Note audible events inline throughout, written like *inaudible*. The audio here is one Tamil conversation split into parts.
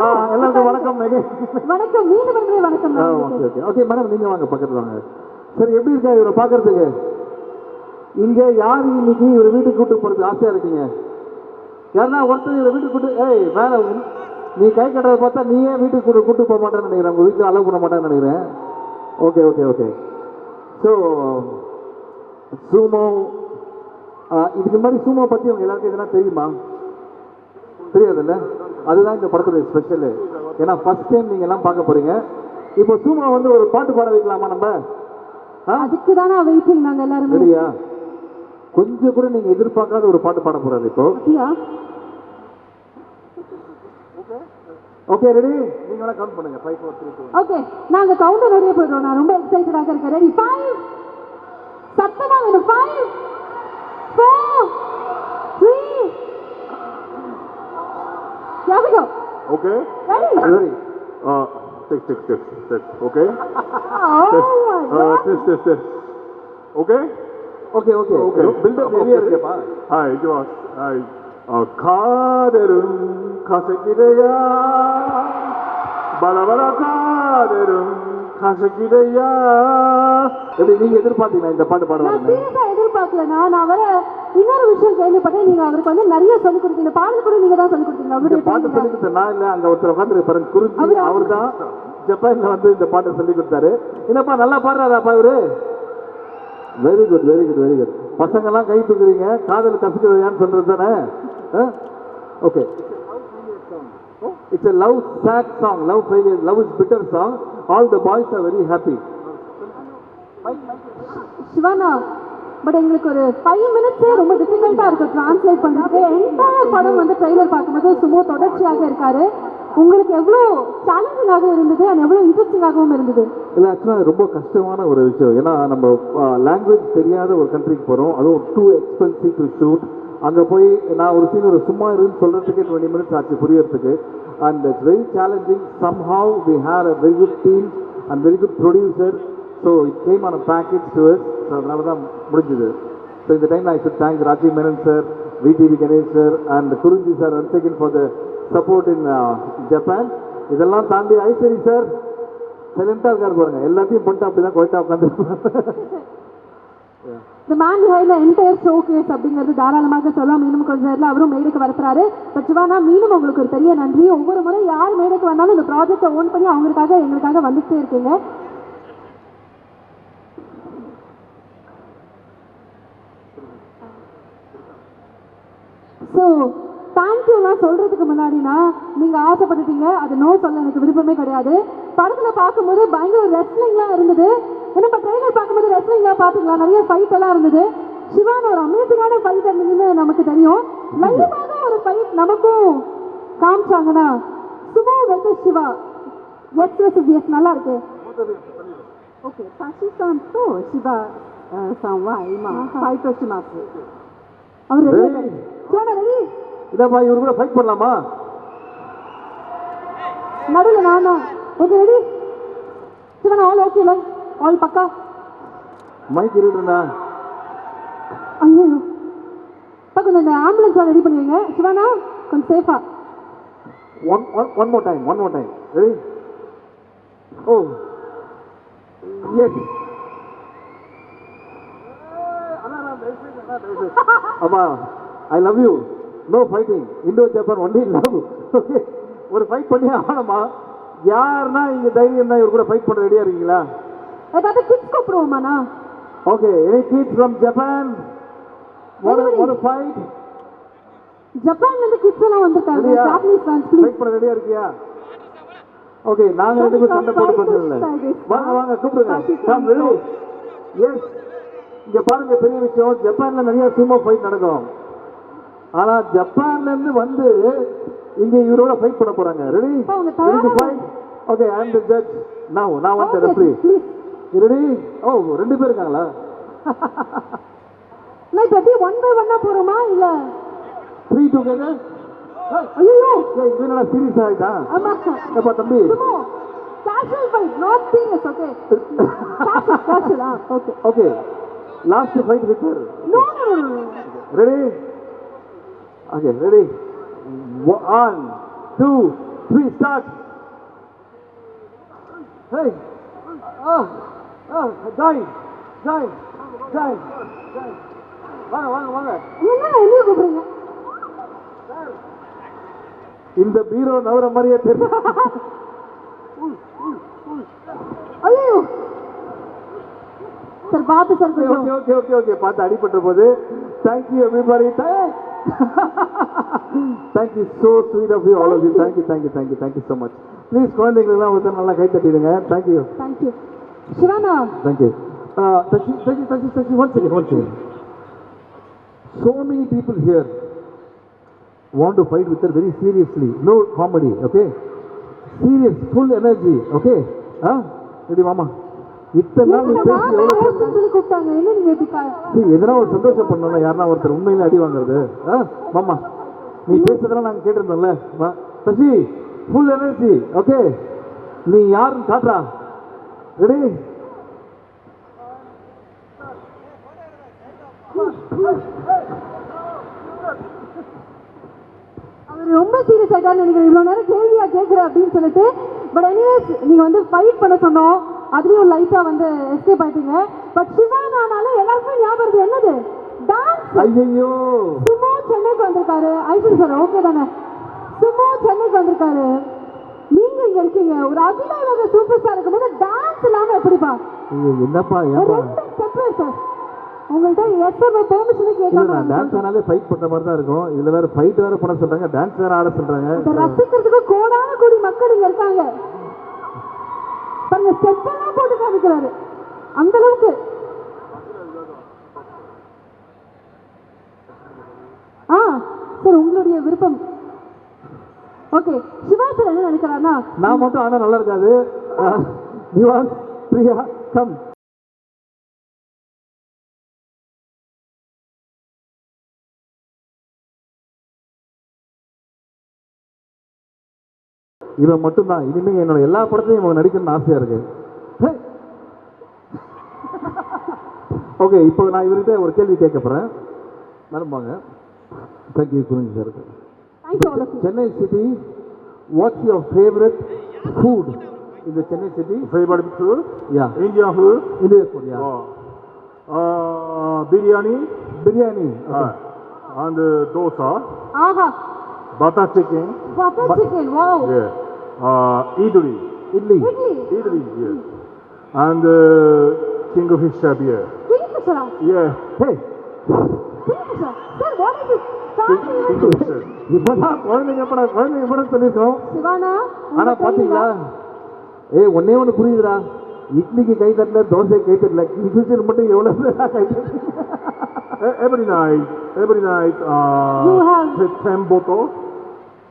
ஆ, எல்லாருக்கும் வணக்கம் வணக்கம் மீண்டும் ஒருமுறை வணக்கம் ஓகே ஓகே. ஓகே மேடம் நீங்க வாங்க பக்கத்துல வாங்க. சரி எப்படி இருக்கா இவரை பார்க்கறதுக்கு? இங்க யார் இன்னைக்கு இவரை வீட்டுக்கு கூட்டு போறது ஆசையா இருக்கீங்க? யாருன்னா ஒருத்தர் இவரை வீட்டுக்கு கூட்டு ஏய் உன்- நீ கை கட்டுறத பார்த்தா நீயே வீட்டுக்கு கூட்டு கூட்டு போக மாட்டேன்னு நினைக்கிறேன். உங்க வீட்டில் அலோவ் பண்ண மாட்டேன்னு நினைக்கிறேன். Okay okay okay. So Sumo இதுக்கு முன்னாடி சூமோ பத்தி உங்க எல்லாருக்கும் எதனா தெரியுமா? தெரியாதுல்ல? அதுதான் இந்த படத்துடைய ஸ்பெஷலு ஏன்னா ஃபர்ஸ்ட் டைம் நீங்கள் எல்லாம் பார்க்க போகிறீங்க இப்போ சும்மா வந்து ஒரு பாட்டு பாட வைக்கலாமா நம்ம? அதுக்கு தானே வெயிட்டிங் நாங்கள் எல்லாரும்? சரியா கொஞ்சம் கூட நீங்கள் எதிர்பார்க்காத ஒரு பாட்டு பாட போகிறாரு இப்போ. ஓகே ரெடி நீங்களா கவுண்ட் பண்ணுங்க. 5 4 3 2 ஓகே நாங்க கவுண்ட் ரெடியா போறோம் நான் ரொம்ப எக்ஸைட்டடா இருக்கேன். ரெடி 5 சத்தமாக வேணும். 5 4 Here we go. Okay Ready? Ready six six six six okay Oh my God. Six six six okay okay okay okay buildup ஹெவியா இருக்கேப்பா ஹாய் ஜோஸ் ஹாய் காதரும் கசக்கிறையா பலபல காதரும் கசக்கிறையா எப்படி நீங்க எதிர்பார்த்தீங்களா இந்த பாட்டு நான் பாடுவாங்க சீரியஸா எதிர்பார்க்கலண்ணா நான் வர இன்னொரு விஷயம் கேள்விப்பட்டேன். நீங்க அவருக்கு வந்து நிறைய சொல்லிக் கொடுத்தீங்க. பாடல் கூட நீங்க தான் சொல்லிக் கொடுத்தீங்க அவருடைய பாட்டு சொல்லி கொடுத்த நான் இல்ல அங்க ஒருத்தர் உட்காந்து பாருங்க குறிஞ்சி அவரு- தான் ஜப்பான்ல வந்து இந்த பாட்டை சொல்லி கொடுத்தாரு. என்னப்பா நல்லா பாடுறாராப்பா இவரு? Very good very good very good பசங்க எல்லாம் கை தூக்குறீங்க. காதல் கசுக்குறதான்னு சொல்றது தானே? Okay it's a love sad song love failure love is bitter song all the boys are very happy Siwana but எங்களுக்கு ஒரு ஃபைவ் மினிட்ஸே ரொம்ப டிஃபிகல்ட்டாக இருக்கு ட்ரான்ஸ்லேட் பண்றதுக்கு. என்டையர் படம் வந்து ட்ரெய்லர் பார்க்கும்போது சும்மா தொடர்ச்சியாக இருக்காரு. உங்களுக்கு எவ்வளோ சேலஞ்சிங்காக இருந்தது அண்ட் எவ்வளோ இன்ட்ரெஸ்டிங்காகவும் இருந்தது? இல்லை ஆக்சுவலாக ரொம்ப கஷ்டமான ஒரு விஷயம். ஏன்னா நம்ம லாங்குவேஜ் தெரியாத ஒரு கண்ட்ரிக்கு போகிறோம் அதுவும் டூ எக்ஸ்பென்சிவ் டு ஷூட் அங்கே போய் நான் ஒரு சீன் ஒரு சும்மா இருக்குன்னு சொல்கிறதுக்கே டுவெண்ட்டி மினிட்ஸ் ஆச்சு புரியறதுக்கு. And it's very challenging somehow we have a very good team and very good producer so it came on package to so அதனால தான் முடிஞ்சுது. ஸோ இந்த time I should thank Rajiv Menon sir VTV Ganesh sir and Kurinji sir one second for the support in Japan இதெல்லாம் தாண்டி ஐஸ்வரி சார் சைலண்டாக இருக்கார் பாருங்க. எல்லாத்தையும் பண்ணிட்டு அப்படி தான் கொய்ட்டா உட்காந்து இந்த மேன் ஹைல என்டையர் ஷோ கேஸ் அப்படிங்கிறது தாராளமாக சொல்லலாம் மீண்டும் கொஞ்ச நேரத்தில் அவரும் மேடைக்கு வரப்போறாரு. பட் சிவானா மீண்டும் உங்களுக்கு ஒரு பெரிய நன்றி. ஒவ்வொரு முறை யார் மேடைக்கு வந்தாலும் இந்த ப்ராஜெக்டை ஓன் பண்ணி அவங்களுக்காக எங்களுக்காக வந்துட்டே இருக்கீங்க. ஸோ தேங்க்யூலாம் சொல்கிறதுக்கு முன்னாடினா நீங்கள் ஆசைப்பட்டுட்டீங்க. அது நோ சொல்ல எனக்கு விருப்பமே கிடையாது. படத்தில் பார்க்கும்போது பயங்கர ரெஸ்லிங்லாம் இருந்தது. ஏன்னா இப்போ ட்ரெயிலர் பார்க்கும்போது ரெஸ்லிங்லாம் பார்த்துக்கலாம் நிறைய ஃபைட் எல்லாம் இருந்தது. சிவான் ஒரு அமேசிங்கான ஃபைட் இருந்ததுன்னு நமக்கு தெரியும். லைவாக ஒரு ஃபைட் நமக்கும் காமிச்சாங்கன்னா Shiva versus Shiva. S versus S நல்லா இருக்கு. ஓகே சசி சாம் தோ சிவா சாம் வா இமா ஃபைட் வச்சு மாத்து. அவர் இதாப்பா இவர் கூட ஃபைட் பண்ணலாமா? நடுவில் நான் ஓகே ரெடி சிவனா ஆல் ஓகேல ஆல் பக்கா? மைக் இருக்குண்ணா ஐயோ. அப்பா கொஞ்சம் இந்த ஆம்புலன்ஸ் ரெடி பண்ணுவீங்க சிவானா கொஞ்சம் சேஃபா one one one more time one more time ready oh yes அம்மா I love you no fighting into Japan only love okay ஒரு ஃபைட் பண்ணி ஆகணுமா? யாருன்னா இங்க தைரியம் தான் இவர் கூட ஃபைட் பண்ண ரெடியா இருக்கீங்களா? ஏதாவது kids கூப்பிடுவோமாண்ணா? Okay any kids from Japan ஒரு ஒரு ஃபைட் ஜப்பான்ல இருந்து கிட்ஸ் எல்லாம் வந்திருக்காங்க. ஜாப்பனீஸ் ஃபேன்ஸ் ப்ளீஸ் ஃபைட் பண்ண ரெடியா இருக்கியா? ஓகே நாங்க ரெண்டு பேரும் சண்டை போட்டு பிரச்சனை வாங்க வாங்க கூப்பிடுங்க. கம் ரெடி எஸ் இங்க பாருங்க பெரிய விஷயம். ஜப்பான்ல நிறைய சுமோ ஃபைட் நடக்கும். ஆனா ஜப்பான்ல இருந்து வந்து இங்க இவரோட ஃபைட் பண்ண போறாங்க. ரெடி அப்பா, ready to fight okay I am the judge now நான் வந்து ரெஃப்ரி ரெடி ஓ ரெண்டு பேர் இருக்காங்களா? *laughs* நான் இப்போ எப்படி ஒன் பை ஒன்னா போறோமா இல்ல? த்ரீ டுகெதர் ஐயோ! இது என்னடா சீரியஸ் ஆயிட்டா? ஆமா. எப்பா தம்பி? Casual fight not serious okay casual okay okay last fight wicker no no Ready? Okay, ready? One, two, three start hey ah ah joy joy joy joy வாங்க வாங்க வாங்க என்ன என்ன கூப்பிடுறீங்க? இந்த பீரோ நவர மாதிரியே தெரியும் ஐயோ. சார் பார்த்து sir okay okay okay okay பார்த்து அடிபட்ட போது. Thank you everybody thank you so sweet of you all of you thank you thank you thank you thank you so much please குழந்தைங்களுக்குலாம் ஒருத்தர் நல்லா கை தட்டிடுங்க thank you thank you Shivana thank you தச்சி தச்சி தச்சி தச்சி one second one second so many people here want to fight with her very seriously. No comedy okay? Serious full energy okay? Ah ready மாமா இத்தனை நாள் நீ பேசி எவ்வளோ ஹோஸ்ட்னு சொல்லி கூப்பிட்டாங்க. என்ன நீங்க இப்படி கா- சரி, எதனா ஒரு சந்தோஷம் பண்ணணும் யாருன்னா ஒருத்தர் உண்மையில அடி வாங்குறது. ஆ மாமா நீ பேசுறதெல்லாம் நாங்கள் கேட்டிருந்தோம்ல. வா. சசி ஃபுல் எனர்ஜி ஓகே நீ யாருன்னு காட்டுறா. ரெடி அவர் ரொம்ப சீரியஸ் ஆயிட்டாரு நினைக்கிறேன். இவ்வளவு நேரம் கேள்வியா கேட்குற அப்படின்னு சொல்லிட்டு. பட் எனிவேஸ் நீங்க வந்து ஃபைட் பண்ண சொன்னோம். அதுலயும் லைட்டா வந்து எஸ்கேப் ஆயிட்டீங்க. பட் சிவானானால எல்லாருக்குமே ஞாபகம் என்னது? டான்ஸ் ஐயோ சுமோ சென்னைக்கு வந்திருக்காரு. ஐஸ்வரி சார் ஓகே தானே? சுமோ சென்னைக்கு வந்திருக்காரு. நீங்க இங்க இருக்கீங்க. ஒரு அகில உலக சூப்பர் ஸ்டார் இருக்கும்போது டான்ஸ் இல்லாம எப்படிப்பா? என்னப்பா ரெண்டு ஸ்டெப் சார் உங்கள்கிட்ட எஸ்எம் பெர்மிஷன் நான் டான்ஸ் ஆனாலே ஃபைட் பண்ற மாதிரி தான் இருக்கும். இதுல வேற ஃபைட் வேற பண்ண சொல்றாங்க. டான்ஸ் வேற ஆட சொல்றாங்க. ரசிக்கிறதுக்கு கோடான கோடி மக்கள் இங்க இருக்காங்க. பாருங்க ஸ்டெப் போட்டு காமிக்கிறாரு. அந்த அளவுக்கு. ஆ சார் உங்களுடைய விருப்பம். ஓகே சிவா சார் என்ன நினைக்கிறாருன்னா நான் மட்டும் ஆனா நல்லா இருக்காது. பிரியா கம். இவன் மட்டும்தான் இனிமே என்னோட எல்லா படத்தையும் இவன் நடிக்கணும்னு ஆசையா இருக்கு ஓகே இப்போ நான் இவர்கிட்ட ஒரு கேள்வி கேட்க போறேன் மேடம் வாங்க thank you Kurinji sir in the Chennai city? Favorite food? Yeah, Indian food? Indian food, yeah. Oh. Uh, biryani Biryani, uh, okay. and uh, dosa, ஆஹா butter chicken, butter chicken wow yeah. Uh, idli, idli. Idli idli, yes. And uh, kingfisher beer. கிங்ஃபிஷரா Yeah, Hey, Kingfisher sir what is this kingfisher. இப்பதான் குழந்தைங்க பட குழந்தைங்க பட சொல்லியிருக்கோம். ஆனா பாத்தீங்களா? ஏய் ஒன்னே ஒண்ணு புரியுதுடா. இட்லிக்கு கை தட்டல தோசைக்கு கை தட்டல. கிங்ஃபிஷர் மட்டும் எவ்வளவு கை *laughs* E- Every night, every night, uh, You have- t- ten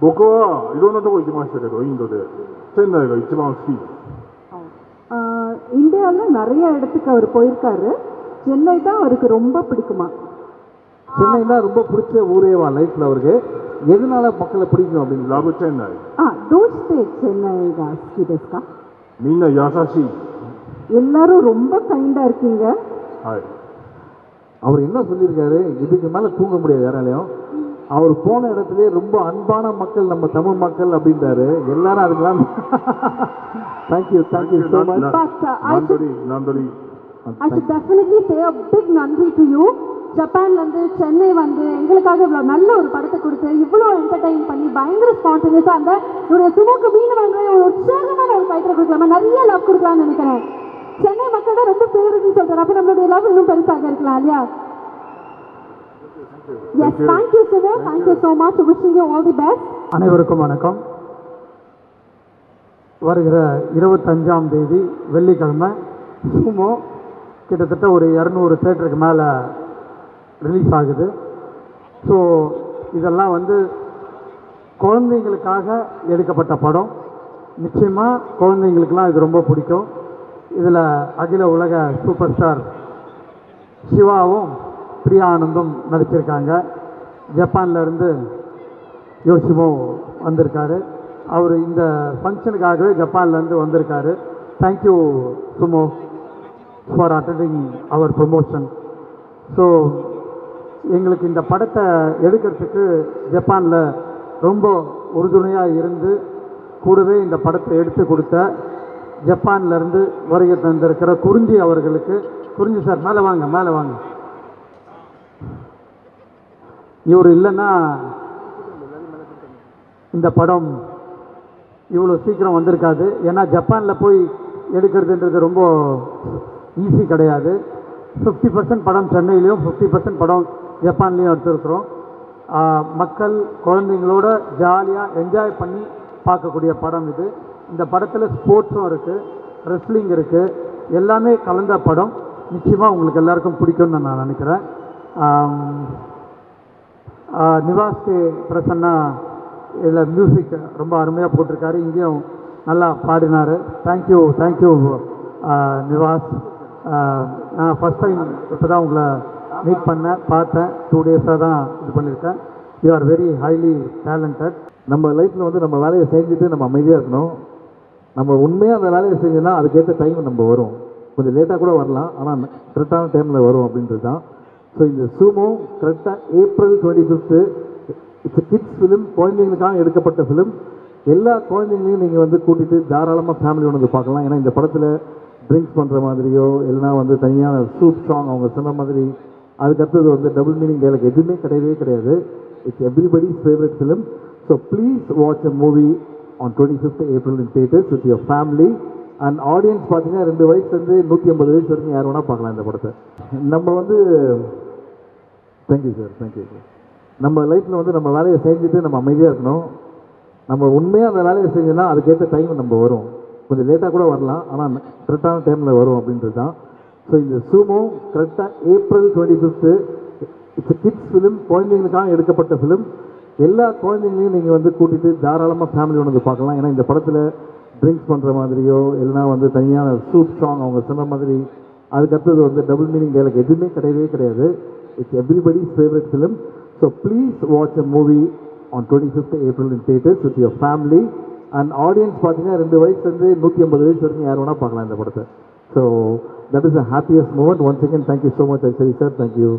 僕はいろんなとこ行きましたけど、インドで。チェンナイが一番好き。 இந்தியாவில் நிறைய இடத்துக்கு அவர் போயிருக்காரு சென்னை தான் அவருக்கு ரொம்ப பிடிக்குமா சென்னைனா ரொம்ப பிடிச்ச ஊரேவா லைஃப்ல அவருக்கு எதனால மக்களை பிடிக்கும் அப்படின்னு ラブチェンナイ。あどうしてチェンナイが好きですかみんな優しい。 எல்லாரும் ரொம்ப கைண்டா இருக்கீங்க はい。 அவர் என்ன சொல்லியிருக்காரு இதுக்கு மேல தூங்க முடியாது யாராலையும் அவர் போன இடத்துல ரொம்ப அன்பான மக்கள் நம்ம தமிழ் மக்கள் அப்படின்றாரு. எல்லாரும் அதுக்கெல்லாம் தேங்க்யூ தேங்க்யூ ஸோ மச் நன்றி நன்றி. I should definitely say a big நன்றி டு ஜப்பான்ல இருந்து சென்னை வந்து எங்களுக்காக இவ்வளவு நல்ல ஒரு படத்தை கொடுத்து இவ்வளவு என்டர்டைன் பண்ணி பயங்கர ஸ்பான்டேனியஸாக அந்த என்னுடைய சுமோக்கு மீன் வாங்க ஒரு உற்சாகமான ஒரு ஃபைட்டர் கொடுக்கலாமா? நிறைய லவ் கொடுக்கலாம்னு நினைக்கிறேன். சென்னை மக்கள் தான் ரொம்ப ஃபேவரட்னு சொல்கிறார் அப்போ நம்மளுடைய லவ் இன்னும் பெருசாக இருக்கலாம் இல்லையா? Yes thank you Sumo thank you so much wishing you all the best அனைவருக்கும் வணக்கம். வருகிற இருபத்தஞ்சாம் தேதி வெள்ளிக்கிழமை. சுமோ கிட்டத்தட்ட ஒரு இரநூறு தேட்டருக்கு மேலே ரிலீஸ் ஆகுது. ஸோ இதெல்லாம் வந்து குழந்தைங்களுக்காக எடுக்கப்பட்ட படம். நிச்சயமாக குழந்தைங்களுக்கெல்லாம் இது ரொம்ப பிடிக்கும். இதில் அகில உலக சூப்பர் ஸ்டார் சிவாவும் பிரியா ஆனந்தும் நடிச்சிருக்காங்க. ஜப்பான்லேருந்து யோசிமோ வந்திருக்காரு. அவர் இந்த ஃபங்க்ஷனுக்காகவே ஜப்பான்லேருந்து வந்திருக்காரு. Thank you Sumo for attending our promotion so எங்களுக்கு இந்த படத்தை எடுக்கிறதுக்கு ஜப்பானில் ரொம்ப உறுதுணையாக இருந்து கூடவே இந்த படத்தை எடுத்து கொடுத்த ஜப்பான்லேருந்து வருகை தந்திருக்கிற குறிஞ்சி அவர்களுக்கு. குறிஞ்சி சார் மேலே வாங்க மேலே வாங்க. இவர் இல்லைன்னா இந்த படம் இவ்வளோ சீக்கிரம் வந்திருக்காது. ஏன்னா ஜப்பானில் போய் எடுக்கிறதுன்றது ரொம்ப ஈஸி கிடையாது. ஃபிஃப்டி பர்சன்ட் படம் சென்னையிலையும் ஃபிஃப்டி பர்சன்ட் படம் ஜப்பான்லேயும் எடுத்துருக்குறோம். மக்கள் குழந்தைங்களோட ஜாலியாக என்ஜாய் பண்ணி பார்க்கக்கூடிய படம் இது. இந்த படத்தில் ஸ்போர்ட்ஸும் இருக்குது ரெஸ்லிங் இருக்குது எல்லாமே கலந்த படம். நிச்சயமாக உங்களுக்கு எல்லாருக்கும் பிடிக்கும்னு நான் நினைக்கிறேன். நிவாஸ் பிரசன்னா இதில் மியூசிக் ரொம்ப அருமையாக போட்டிருக்காரு. இங்கேயும் நல்லா பாடினார். Thank you thank you Nivas. நான் ஃபஸ்ட் டைம் இப்போ தான் உங்களை மீட் பண்ணேன் பார்த்தேன். டூ டேஸாக தான் இது பண்ணியிருக்கேன். You are very highly talented நம்ம லைஃப்பில் வந்து நம்ம வேலையை செஞ்சுட்டு நம்ம அமைதியாக இருக்கணும். நம்ம உண்மையாக அந்த வேலையை செஞ்சோன்னா அதுக்கேற்ற டைம் நம்ம வரும். கொஞ்சம் லேட்டாக கூட வரலாம் ஆனால் கரெக்டான டைமில் வரும் அப்படின்றது தான். ஸோ இந்த சூமோ கரெக்டாக April twenty fifth it's kids film குழந்தைங்களுக்காக எடுக்கப்பட்ட ஃபிலிம் எல்லா குழந்தைங்களையும் நீங்கள் வந்து கூட்டிகிட்டு தாராளமாக ஃபேமிலியோட வந்து பார்க்கலாம். ஏன்னா இந்த படத்தில் ட்ரிங்க்ஸ் பண்ணுற மாதிரியோ இல்லைனா வந்து தனியான சூப் சாங் அவங்க சொன்ன மாதிரி அதுக்கடுத்தது வந்து டபுள் மீனிங் டைலாக் எதுவுமே கிடையவே கிடையாது. It's everybody's favourite film so please watch a movie on twenty fifth April in theatres with your family and audience பார்த்தீங்கன்னா ரெண்டு வயசுலேருந்து நூற்றி ஐம்பது வயசு வரைக்கும் யார் வேணால் பார்க்கலாம் இந்த படத்தை. நம்ம வந்து தேங்க்யூ சார் தேங்க்யூ சார் நம்ம லைஃப்பில் வந்து நம்ம வேலையை செஞ்சுட்டு நம்ம அமைதியாக இருக்கணும். நம்ம உண்மையாக அந்த வேலையை செஞ்சோன்னா அதுக்கேற்ற டைம் நம்ம வரும். கொஞ்சம் லேட்டாக கூட வரலாம் ஆனால் கரெக்டான டைமில் வரும் அப்படின்றது தான். ஸோ இந்த சூமோ கரெக்டாக April twenty fifth it's kids film குழந்தைங்களுக்காக எடுக்கப்பட்ட ஃபிலிம் எல்லா குழந்தைங்களையும் நீங்கள் வந்து கூட்டிகிட்டு தாராளமாக ஃபேமிலியோட வந்து பார்க்கலாம். ஏன்னா இந்த படத்தில் ட்ரிங்க்ஸ் பண்ணுற மாதிரியோ இல்லைனா வந்து தனியான சூப் சாங் அவங்க சொன்ன மாதிரி அதுக்கடுத்தது வந்து டபுள் மீனிங் டைலாக் எதுவுமே கிடையவே கிடையாது. It's everybody's favourite film so please watch a movie on twenty fifth April in theatres with your family and audience பார்த்தீங்கன்னா ரெண்டு வயசுலேருந்து நூற்றி ஐம்பது வயசு வரைக்கும் யார் வேணால் பார்க்கலாம் இந்த படத்தை. So that is a happiest moment once again thank you so much சரி சார் தேங்க்யூ